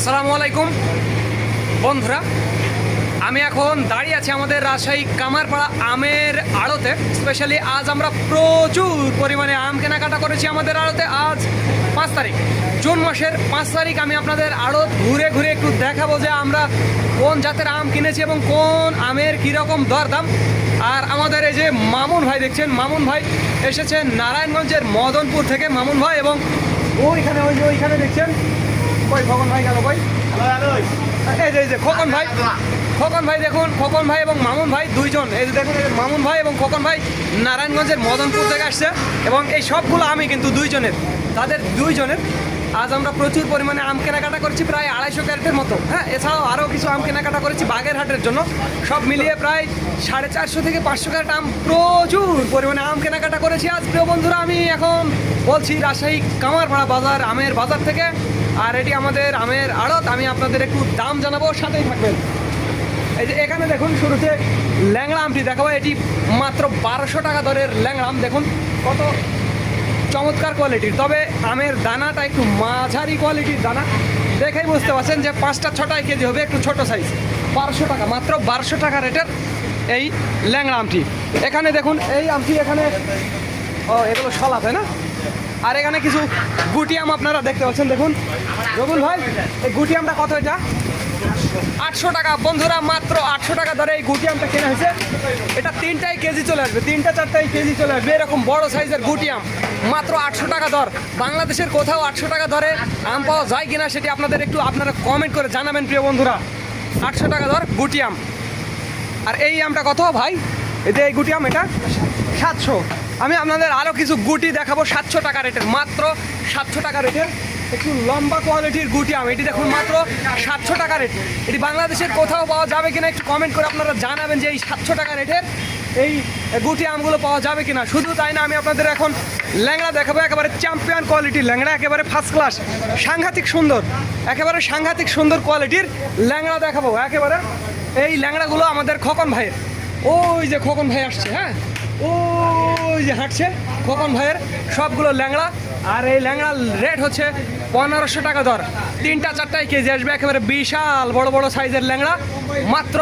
আসসালামু আলাইকুম। বন্ধুরা, আমি এখন দাঁড়িয়ে আছি আমাদের রাজশাহী কামারপাড়া আমের আড়তে। স্পেশালি আজ আমরা প্রচুর পরিমাণে আম কেনাকাটা করেছি আমাদের আড়তে আজ পাঁচ তারিখ। জুন মাসের পাঁচ তারিখ আমি আপনাদের আড়ত ঘুরে ঘুরে একটু দেখাবো যে আমরা কোন জাতের আম কিনেছি এবং কোন আমের কীরকম দরদাম। আর আমাদের এই যে মামুন ভাই দেখছেন, মামুন ভাই এসেছেন নারায়ণগঞ্জের মদনপুর থেকে। মামুন ভাই, এবং ওইখানে ওই যে ওইখানে দেখছেন কই খোকন ভাই গেল কই? এই যে এই যে খোকন ভাই। খোকন ভাই দেখুন খোকন ভাই এবং মামুন ভাই দুইজন। এই যে দেখুন মামুন ভাই এবং খোকন ভাই নারায়ণগঞ্জের মদনপুর থেকে আসছে এবং এই সবগুলো আমি কিন্তু দুইজনের তাদের দুইজনের। আজ আমরা প্রচুর পরিমাণে আম কেনাকাটা করেছি প্রায় আড়াইশো ক্যারেটের মতো। হ্যাঁ এছাড়াও আরও কিছু আম কেনাকাটা করেছি বাগেরহাটের জন্য। সব মিলিয়ে প্রায় সাড়ে চারশো থেকে পাঁচশো ক্যারেট আম প্রচুর পরিমাণে আম কেনাকাটা করেছি আজ। প্রিয় বন্ধুরা আমি এখন বলছি রাজশাহী কামারপাড়া বাজার আমের বাজার থেকে। আর এটি আমাদের আমের আড়ত। আমি আপনাদের একটু দাম জানাব, সাথেই থাকবেন। এই যে এখানে দেখুন, শুরুতে ল্যাংড়া আমটি দেখাবো। এটি মাত্র বারোশো টাকা দরের ল্যাংড়া আম। দেখুন কত চমৎকার কোয়ালিটির তবে আমের দানাটা একটু মাঝারি কোয়ালিটির দানা। দেখেই বুঝতে পারছেন যে পাঁচটা ছটায় কেজি হবে, একটু ছোট সাইজ বারোশো টাকা, মাত্র বারোশো টাকা রেটের এই ল্যাংড়া আমটি। এখানে দেখুন, এই আমটি এখানে, ও, এগুলো শলা তাই না? আর এখানে কিছু গুটি আম আপনারা দেখতে পাচ্ছেন, দেখুন। রবুল ভাই, এই গুটি আমটা কত এটা? আটশো টাকা। বন্ধুরা, মাত্র আটশো টাকা ধরে এই গুটি আমটা কেনা হয়েছে। এটা তিনটাই কেজি চলে আসবে, তিনটা, চারটাই কেজি চলে আসবে। এরকম বড় সাইজের গুটি আম, মাত্র আটশো টাকা দর। বাংলাদেশের কোথাও আটশো টাকা ধরে আম পাওয়া যায় কিনা সেটি আপনাদের একটু আপনারা কমেন্ট করে জানাবেন, প্রিয় বন্ধুরা। আটশো টাকা দর গুটি আম। আর এই আমটা কত ভাই? যে এই গুটি আম এটা? সাতশো। আমি আপনাদের আরও কিছু গুটি দেখাবো, সাতশো টাকা রেটের, মাত্র সাতশো টাকা রেটের একটু লম্বা কোয়ালিটির গুটি আম। এটি দেখুন মাত্র সাতশো টাকা রেট। এটি বাংলাদেশের কোথাও পাওয়া যাবে কিনা একটু কমেন্ট করে আপনারা জানাবেন যে এই সাতশো টাকা রেটের এই গুটি আমগুলো পাওয়া যাবে কিনা। শুধু তাই না, আমি আপনাদের এখন ল্যাংড়া দেখাবো, একেবারে চ্যাম্পিয়ন কোয়ালিটির ল্যাংড়া, একেবারে ফার্স্ট ক্লাস সাংঘাতিক সুন্দর, একেবারে সাংঘাতিক সুন্দর কোয়ালিটির ল্যাংড়া দেখাবো। একেবারে এই ল্যাংড়াগুলো আমাদের খোকন ভাইয়ের। ওই যে খোকন ভাই আসছে হ্যাঁ? ওই যে হাঁটছে খোকন ভাইয়ের সবগুলো ল্যাংড়া। আর এই ল্যাংড়ার রেট হচ্ছে পনেরোশো টাকা দর। তিনটা, চারটায় কেজি আসবে, একেবারে বিশাল বড় বড় সাইজের ল্যাংড়া। মাত্র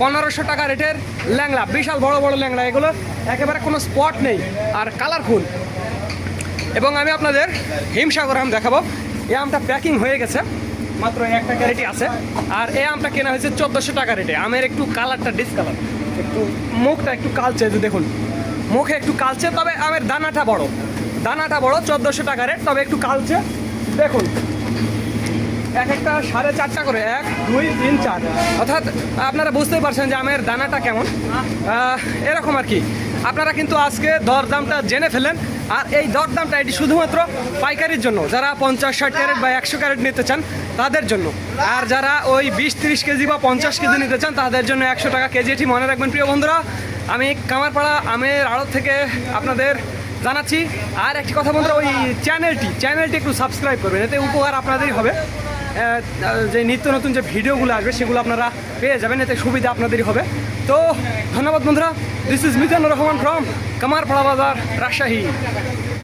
পনেরোশো টাকা রেটের ল্যাংড়া, বিশাল বড় বড় ল্যাংড়া এগুলো। একেবারে কোনো স্পট নেই আর কালারফুল এবং আমি আপনাদের হিমসাগর আম দেখাবো। এই আমটা প্যাকিং হয়ে গেছে, মাত্র একটা ক্যারেটই আছে। আর এই আমটা কেনা হয়েছে চোদ্দোশো টাকা রেটে। আমের একটু কালারটা ডিসকালার একটু মুখটা একটু কালচে দেখুন। মুখে একটু কালচে, তবে আমের দানাটা বড়। দানাটা বড়, চোদ্দোশো টাকা রেট, তবে একটু কালচে। দেখুন, এক একটা সাড়ে চারটা করে, এক, দুই, তিন, চার। অর্থাৎ আপনারা বুঝতেই পারছেন যে আমের দানাটা কেমন। এরকম আর কি। আপনারা কিন্তু আজকে দরদামটা জেনে ফেলেন আর এই দরদামটা এটি শুধুমাত্র পাইকারির জন্য। যারা পঞ্চাশ, ষাট ক্যারেট বা একশো ক্যারেট নিতে চান, তাদের জন্য। আর যারা ওই বিশ, তিরিশ কেজি বা পঞ্চাশ কেজি নিতে চান, তাদের জন্য একশো টাকা কেজি এটি মনে রাখবেন, প্রিয় বন্ধুরা। আমি কামারপাড়া আমের আড়ত থেকে আপনাদের জানাচ্ছি। আর একটি কথা বন্ধুরা, ওই চ্যানেলটি চ্যানেলটি একটু সাবস্ক্রাইব করবেন, এতে উপকার আপনাদেরই হবে। যে নিত্য নতুন যে ভিডিওগুলো আসবে, সেগুলো আপনারা পেয়ে যাবেন, এতে সুবিধা আপনাদেরই হবে। তো ধন্যবাদ বন্ধুরা this is Mizanur Rahman from Kamarpara Bazar, Rajshahi.